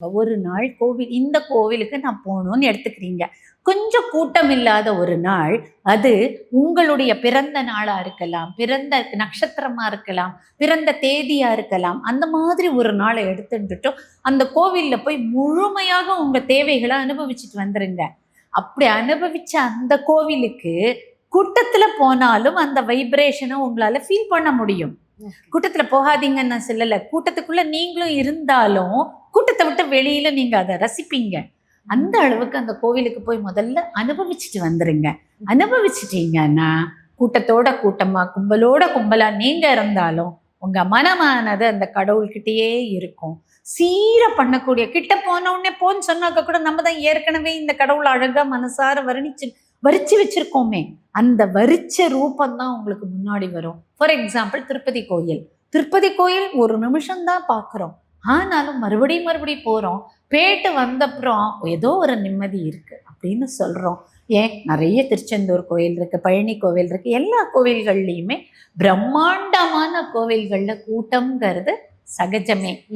ஒரு நாள் கோவில் இந்த கோவிலுக்கு நான் போகணும்னு எடுத்துக்கிறீங்க. கொஞ்சம் கூட்டம் இல்லாத ஒரு நாள் அது உங்களுடைய பிறந்த நாளா இருக்கலாம் பிறந்த நட்சத்திரமா இருக்கலாம் பிறந்த தேதியா இருக்கலாம் அந்த மாதிரி ஒரு நாளை எடுத்துட்டுட்டும் அந்த கோவில்ல போய் முழுமையாக உங்கள் தேவைகளை அனுபவிச்சுட்டு வந்துருங்க. அப்படி அனுபவிச்ச அந்த கோவிலுக்கு கூட்டத்துல போனாலும் அந்த வைப்ரேஷனை உங்களால ஃபீல் பண்ண முடியும். கூட்டத்துல போகாதீங்கன்னு நான் சொல்லல. கூட்டத்துக்குள்ள நீங்களும் இருந்தாலும் கூட்டத்தை விட்டு வெளியில நீங்க அதை ரசிப்பீங்க. அந்த அளவுக்கு அந்த கோவிலுக்கு போய் முதல்ல அனுபவிச்சுட்டு வந்துருங்க. அனுபவிச்சிட்டீங்கன்னா கூட்டத்தோட கூட்டமா கும்பலோட கும்பலா நீங்க இருந்தாலும் உங்க மனமானது அந்த கடவுள்கிட்டயே இருக்கும். சீர பண்ணக்கூடிய கிட்ட போன உடனே போன்னு சொன்னாக்க கூட நம்ம தான் ஏற்கனவே இந்த கடவுள் அழகா மனசார வர்ணிச்சு வரிச்சு வச்சிருக்கோமே அந்த வரிச்ச ரூபந்தான் உங்களுக்கு முன்னாடி வரும். ஃபார் எக்ஸாம்பிள் திருப்பதி கோயில். திருப்பதி கோயில் ஒரு நிமிஷம் தான் பார்க்குறோம் ஆனாலும் மறுபடியும் மறுபடியும் போகிறோம் பேட்டு வந்தப்புறம் ஏதோ ஒரு நிம்மதி இருக்குது அப்படின்னு சொல்கிறோம் ஏன்? நிறைய திருச்செந்தூர் கோயில் இருக்குது பழனி கோவில் இருக்குது எல்லா கோவில்கள்லையுமே பிரம்மாண்டமான கோவில்களில் கூட்டம்ங்கிறது சகஜமே.